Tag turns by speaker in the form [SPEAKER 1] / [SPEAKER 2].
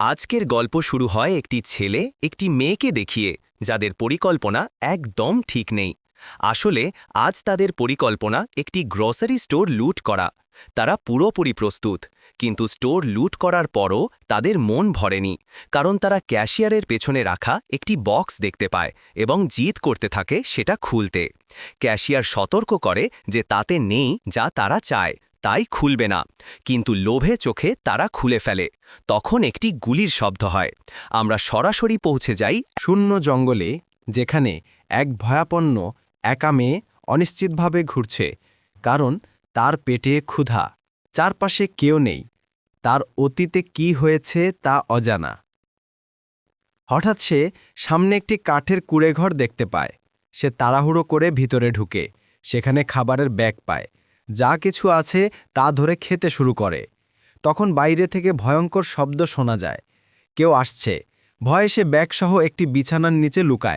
[SPEAKER 1] আজকের গল্প শুরু হয় একটি ছেলে, একটি মেয়েকে দেখিয়ে, যাদের পরিকল্পনা একদম ঠিক নেই। আসলে, আজ তাদের পরিকল্পনা একটি গ্রসারি স্টোর লুট করা। তারা পুরোপুরি প্রস্তুত, কিন্তু স্টোর লুট করার পরও তাদের মন ভরেনি, কারণ তারা ক্যাশিয়ারের পেছনে রাখা একটি বক্স দেখতে পায় এবং জিদ করতে থাকে সেটা খুলতে। ক্যাশিয়ার সতর্ক করে যে তাতে নেই যা তারা চায়। তাই খুলবে না। কিন্তু লোভে চোখে তারা খুলে ফেলে। তখন একটি গুলির শব্দ হয়। আমরা সরাসরি পৌঁছে যাই
[SPEAKER 2] শূন্য জঙ্গলে, যেখানে এক ভয়াপন্ন, একা মেয়ে অনিশ্চিতভাবে ঘুরছে। কারণ তার পেটে ক্ষুধা। চারপাশে কেউ নেই। তার অতীতে কি হয়েছে তা অজানা। হঠাৎ সে সামনে একটি কাঠের কুড়েঘর দেখতে পায়। সে তাড়াহুড়ো করে ভিতরে ঢুকে। সেখানে খাবারের ব্যাগ পায়। যা কিছু আছে তা ধরে খেতে শুরু করে। তখন বাইরে থেকে ভয়ঙ্কর শব্দ শোনা যায়। কেউ আসছে। ভয়ে সে ব্যাগসহ একটি বিছানার নিচে লুকায়।